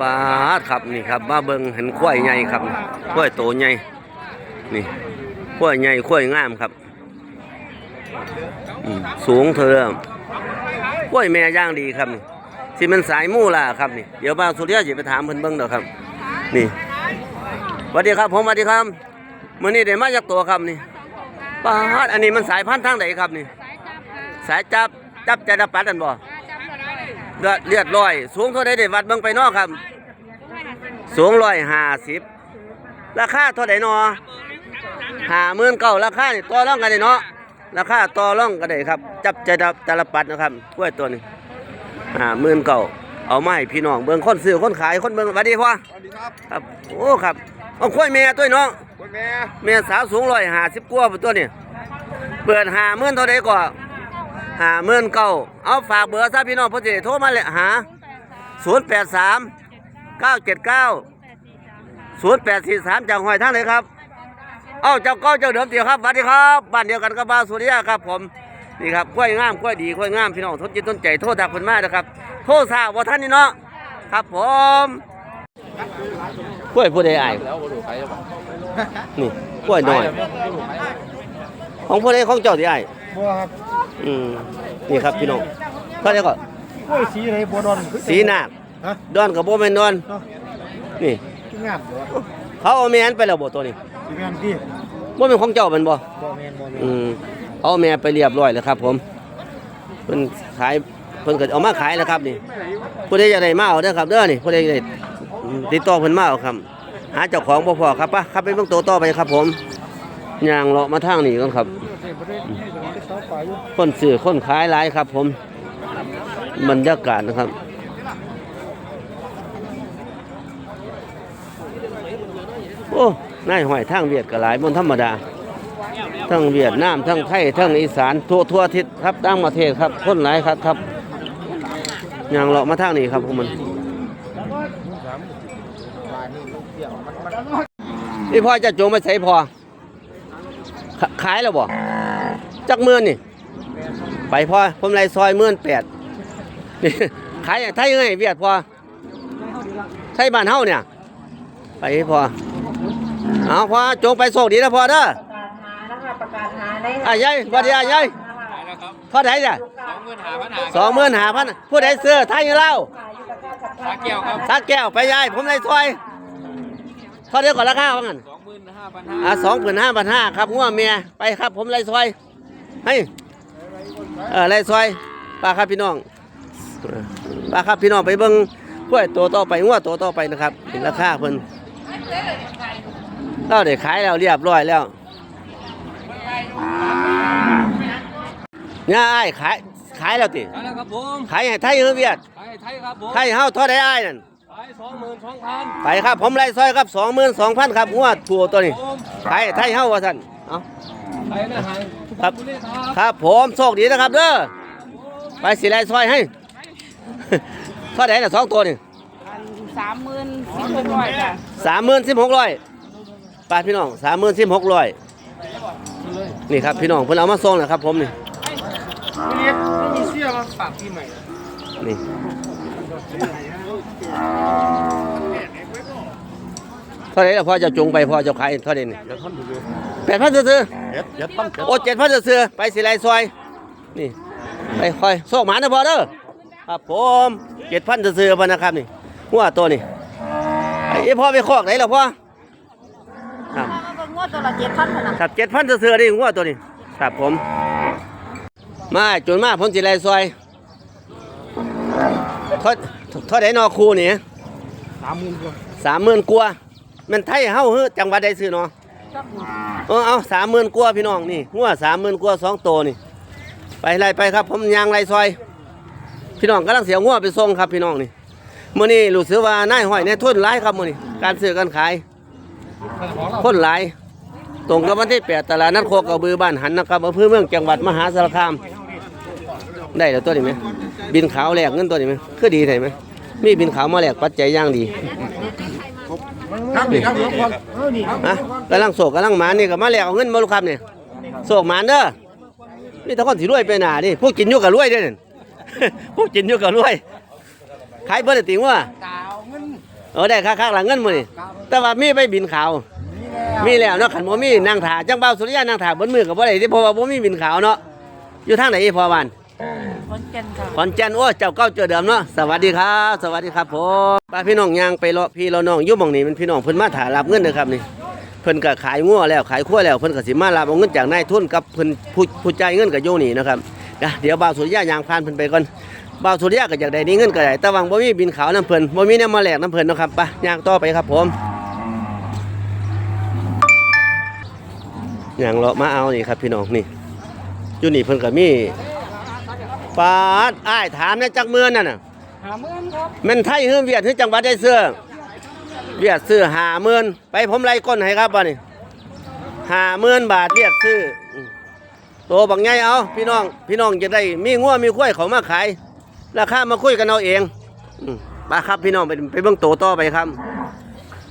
ปลาครับนี่ครับมาเบิ่งเห็นควายใหญ่ครับควายโตใหญ่นี่ควายใหญ่ควายงามครับสูงเท่าเดิมควายแม่ย่างดีครับนี่มันสายมู่ล่ะครับนี่เดี๋ยวบาวสุริยะจะไปถามเพิ่นเบิ่งเด้อครับ นี่สวัสดีครับผมสวัสดีครับมื้อนี้ได้มาจากตัวครับนี่ปลาอันนี้มันสายพันธุ์ทางไหนครับนี่ สายจับจับจะดับปัดอันบ่ เลือดเลือดลอย สูงเท่าใดได้วัดเบิ่งไปเนอกครับ สูงร้อยห้าสิบราคาเท่าใดนอห้าหมื่นเก้าราคานี่ต่อรองกันได้เนาะราคาต่อรองกันได้ครับ จับจะดับตาลปัดนะครับกล้วยตัวนี้ห้าหมื่นเก้าเอามาให้พี่น้องเบิ่งคนซื้อคนขายคนเบิ่งสวัสดีพ่อสวัสดีครับครับโอ้ครับเอากล้วยแม่ตัวน้องคุณแม่แม่สาวสูงร้อยห้าสิบกว่าพุ่นตัวนี้เปิดห้าหมื่นเท่าใดก่อ หาหมื่อนเก้าเอาฝากเบอร์ซะพี่น้องพ่อจะได้โทรมาเลยหาศูนย์แปดสามเก้าเจ็ดเก้าศูนย์แปดสี่สามจากหอยทางไหนครับ เอ้าเจ้าก้าเจ้าเดิมเตียวครับสวัสดีครับบ้านเดียวกันกับบ้านสุริยะครับผมนี่ครับกล้วยงามกล้วยดีกล้วยงามพี่น้องทนจิตทนใจโทษทักคนมากนะครับ โทษสาวว่าท่านนี่เนาะครับผมกล้วยผู้ใดอายนี่กล้วยน้อย ของผู้ใดของเจ้าที่ไอ้าย บัวครับอืมนี่ครับพี่น้องก็ได้ก็กล้วยสีอะไรบัวดอนสีนาคฮะดอนกับโบแมนดอนเนาะนี่ที่งามบัวเขาเอาแม่นไปแล้วบ่ตัวนี้สีแมนที่บ่เป็นของเจ้าแมันบ่บัวแมนบัวแมนอืมเอาแม่ไปเรียบร้อยแล้วครับ ผมเพิ่นขายเพิ่นก็เอามาขายแล้วครับนี่ผู้ใดอยากได้มาเอาเด้อครับเด้อนี่ผู้ใดอยากได้ติดต่อเพิ่นมาเอาครับ หาเจ้าของบ่พอครับปะครับไปเบิ่งโตวต่อไปครับ ผมย่างเลาะมาทางนี้ก่อนครับ คนซื้อคนขายหลายครับ ผมบรรยากาศนะครับโอ้นายหอยทางเวียดก็หลายบนธรรมดา ทั้งเวียดนามทั้งไทยทั้งอีสานทั่วทั่วทิศครับต่างประเทศครับคนหลายครับครับย่างเลาะมาทางนี้ครับพวกมันนี่พ่อจะโจงมาใส่พอขขายแล้วบ่ จักเมื่อนนี่ ไปพอผมไล่ซอยเมื่อนแปดนี่ขายอย่างไทยยังไงเวียดพอไทยบ้านเฮาเนี่ย ไปพอเอาพอจงไปโชคดีนะพอเด้อประกาศหาในอะยายสวัสดีอะยายเท่าไหร่เนี่ยสองหมื่นหาพันหาสองหมื่นห้าพันผู้ใดซื้อไทยอยู่แล้วสาแก้วครับสักแก้วไปยายผมไล่ซอยเท่าเดียวก่อนราคาว่างั้นสองหมื่นห้าพันห้าอะสองหมื่นห้าพันห้าครับงัวเมียไปครับผมไล่ซอย ให้เออไล่ซอยป้าครับพี่น้องป้าครับพี่น้องไปเบิ่งกล้วยตัวต่อไปงัวตัวต่อไปนะครับเห็นราคาเพิ่นเราได้ขายแล้วเรียบร้อยแล้วเนี่ยอ้ายขายขายแล้วติใช่แล้วครับผมขายให้ไทยหรือเวียดไทยไทยครับผมไทยเฮาเท่าไดอ้ายนั่นไทยสองหมื่นสองพันไปครับผมไล่ซอยครับ22,000ครับงัวถั่วตัวนี้ผมขายให้ไทยเฮาว่าซั่นเอา ไทยนะไทยครับบุรีครับครับผมโชคดีนะครับเด้อไปสิไล่ซอยให้เท่าไดน่ะสองตัวนี่สามหมื่นสี่หกร้อยจ้ะ30,1600ไปพี่น้อง30,1600นี่ครับพี่น้องเพิ่นเอามาส่งแล้วครับ ผมนี่ไม่มีเสื้อมาฝากพี่ใหม่นี่ เท่าไหร่ล่ะพ่อจะจงไปพ่อจะขายเท่าไหร่นี่เดี๋ยวท่านดูดูแปดพันซื้อเดี๋ยวเดี๋ยวตั้งๆโอ้เจ็ดพันซื้อๆไปสิไรซอย นี่ไปคอยโชคหมานะพ่อเด้อครับผมเจ็ดพันซื้อๆพ่อนะครับนี่หัวตัวนี่ไอ้พ่อไปคอกไหนล่ะพ่อครับงวดตัวละเจ็ดพันขนาดครับเจ็ดพันซื้อๆนี่หัวตัวนี้ครับผม มาจนมาผมสิไรซอยเท่าเท่าไหร่นอคูนี่สามหมื่นกว่าสามหมื่นกว่าแมันไทยเฮาเฮ้อจังหวัดใดซื้อเนาะเออเอาสามหมื่นกว่าพี่น้องนี่งัวสามหมื่นกว่าสองตัวนี่ ไปไล่ไปครับ ผมยางไล่ซอย พี่น้องกำลังเสียงัวไปส่งครับพี่น้องนี่มื้อนี้รู้สึกว่านายห้อยในทุนหลายครับมื้อนี้การซื้อการขายคนหลายตรงกับวันที่8ตลาดนัดโคกระบือบ้านหันนะครับอำเภอเมืองจังหวัดมหาสารคาม ได้แล้วตัวนี้ไหมบินขาวแลกเงินตัวนี้ไหมคือดีใช่ไหมมีบินขาวมาแลกปัจจัยอย่างดีครับ นี่ครับครับเอานี่ครับฮะกำลังโศกกำลังหมานนี่ก็มาแลกเอาเงินมาลูกครับเนี่ยโศกหมานเด้อนี่ถ้าคนสิรวยไปหนาดิผู้กินอยู่กับรวยเด้อนั่นผู้กินอยู่กับรวยขายเบอร์ติงว่าดาวเงินเออได้ค่าค่าหลังเงินมื้อนี่แต่ว่ามีไปบินขาวมีแล้วเนาะขันบ่มีนั่งถ่าจังเบาสุริยะนั่งถ่าบนมือกับบ่ได้ที่เพราะว่าบ่มีบินขาวเนาะอยู่ทางไหนอีพ่อบ้า นคนเก่นค่ะขอนแก่นโอ้เจ้าเก่าเจ้าเดิมเนาะสวัสดีครับ สวัสดีครับผมป้าพี่น้องยางไปเลาะพี่เลาน้องอยู่หม่องนี้มันพี่น้องเพิ่นมาถ่ารับเงินเด้อครับนี่เพิ่นก็ขายงัวแล้วขายขั้วแล้วเพิ่นก็สิมารับเอาเงินจากนายทุนกับเพิ่นผู้ผู้จ่ายเงินก็อยู่นี่นะครับนะเดี๋ยวบ่าวสุริยะยางผ่านเพิ่นไปก่อนบ่าวสุริยะก็อยากได้นี่เงินก็ได้แต่วังบ่มีบินขาวน้ำเพิ่นบ่มีแนวมาแลกน้ำเพิ่นนะครับไปยางต่อไปครับผมยางเลาะมาเอานี่ครับพี่น้องนี่อยู่นี่เพิ่นก็มี ปาดอ้ายถามเนี่ยจักเมือนนั่นน่ะหาเมื่อนครับแม่นไทยฮือเวียดฮือจังหวัดได้เสื้อเวียดซื้อหาเมือนไปผมไล่ก้นให้ครับบ่นี่หาเมือนบาทเวียดซื้ออืมโตบักใหญ่เอาพี่น้องพี่น้องจะได้มีงัวมีข้วยเขามาขายราคามาคุยกันเอาเองอืมไปครับพี่น้องไปไปเบิ่งโตต่อไปครับ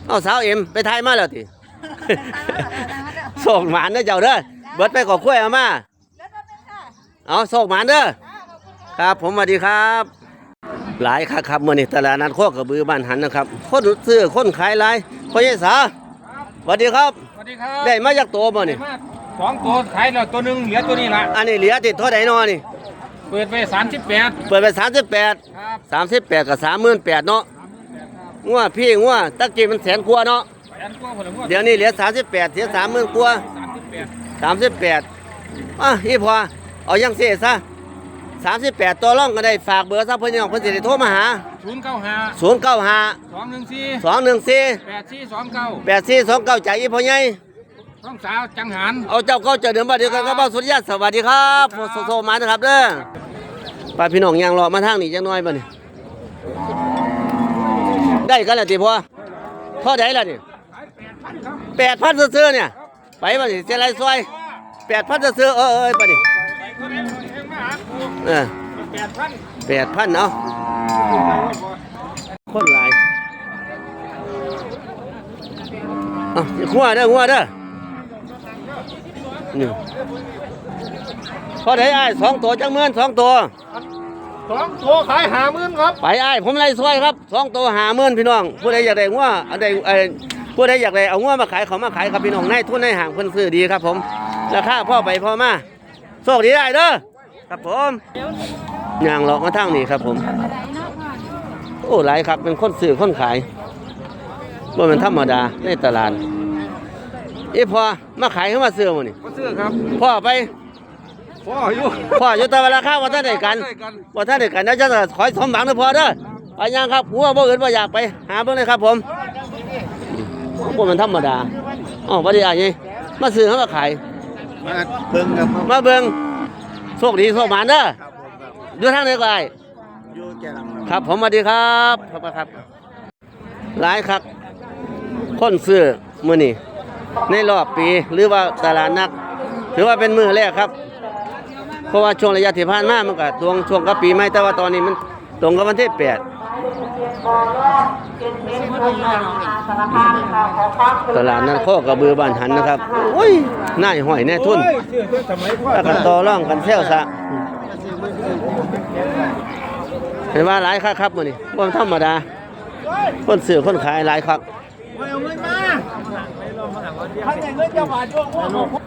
เอาสาวเอ็มไปทายมาแล้วติโศกหมานเด้อเจ้าเด้อเบิดไปขอกล้วยเอามาเอาโศกหมานเด้อ ครับผมสวัสดีครับ หลายครับครับมื่อนี้ตลาดนัดโคกระบือบ้านหันนะครับคนซื้อคนขายหลายพ่อใหญ่สาสวัสดีครับ สวัสดีครับได้มาจากตัวบ่นี่มาสองตัวขายแล้วตัวหนึ่งเหลือตัวนี้ละอันนี้เหลือติดเท่าใดนอนี่ เปิดไปสามสิบแปดเปิดไป38ครับ38กับ38เนาะงัวพี่งัวตะกี้มันแสนกว่าเนาะแสนกว่าผลว่าเดี๋ยวนี้เหลือ38เสีย30,000กว่าสามสิบแปด38อะอีพอเอายังเสียซะ 38ตัวร่องก็ได้ฝากเบอร์ซะเพิ่นน้องเพิ่นสิได้โทรมาหา ศูนย์เก้าห้า095 สองหนึ่งสี่214 แปดสี่สองเก้า8429จากอีพ่อใหญ่ท้องสาวจังหัน เอาเจ้าเก็เจอเดิมบัดเดียวกันก็บ้าสุริยะสวัสดีครับโซโซมานะครับเด้อป้าพี่น้องยางรอมาทางนี้จังน้อยบ่นี่ได้กันแล้วติพ่อเท่าใดล่ะนี่แปดพันซื้อๆเนี่ยไปบ่นี่เจไรซอยแปดพันซื้อๆเออเออป่ะนี่ เออแปดพันแปดพันเอาคนหลายเอาหัวเด้อหัวเด้อนี่พอได้อ้ายสองตัวจังเมือนสองตัวสองตัวขายหาหมื่นครับไปอ้ายผมไล่ซอยครับสองตัวหาเมือนพี่น้องผู้ใดอยากได้งัวอันใดเอ่อผู้ใดอยากได้เอางัวมาขายเขามาขายครับพี่น้องในทุนในห่างเพิ่นซื้อดีครับผมราคาพ่อไปพ่อมาโชคดีได้เด้อ ครับผมย่างหลอกมาทางนี้ครับ ผม โอ้หลายครับเป็นคนซื้อคนขายว่ามันธรรมดาในตลาดเอ้พอมาขายเข้ามาซื้อมานี่ก็ซื้อครับพ่อไปพ่ออยู่พ่ออยู่แตะเวลาข้าวว่าท่านได้กันว่าท่านได้กันแล้วจะขอให้สมหวังนะพ่อเด้อไปยังครับหัวบ่อื่นบ่อยากไปหาเบิ่งเลยครับ ผมบ่มันธรรมดาอ๋อบ่ได้อะนี่มาซื้อเขามาขาย มาเบิ่งครับมาเบิ่ง โชคดีโชคหมานเด้อดูทางไหนก็ได้อยู่แก่ลำครับ ผมสวัสดีครับครับครับ หลายครับ คนซื้อมื้อนี้ในรอบปีหรือว่าตลาดนัก ถือว่าเป็นมือแรกครับ เพราะว่าช่วงระยะที่ผ่านมามันก็ตรงช่วงกับปีใหม่แต่ว่าตอนนี้มันตรงกับวันที่แปด ตลาดนัดโคกระบือบ้านหันนะครับโอ้ยน่ายห้อยแน่ทุนซื้อสมัยพ่อแล้วกันต่อร่องกันเซลซะเห็นว่าหลายครับครับมื้อนี้บ่ธรรมดา คนซื้อคนขายหลายครับเอาเงินมาท่านเงินจะบาทช่วงพวก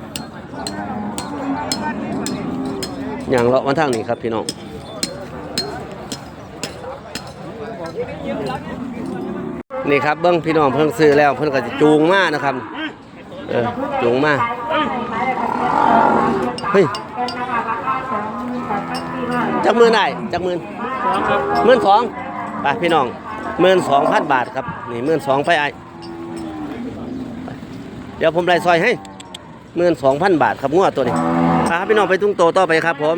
อย่างเลาะมาทางนี้ครับพี่น้อง นี่ครับเบิ้งพี่น้องเพิ่งซื้อแล้วเพิ่นก็จะจูงมานะครับ เออจูงมาเฮ้ยจักมือได้จักมือหมื่นสองไปพี่น้องหมื่นสองพันบาทครับนี่หมื่นสองไปไอเดี๋ยวผมไล่ซอยให้หมื่นสองพันบาทครับงวดตัวนี้พาพี่น้องไปตุ้งโตต่อไปครับผม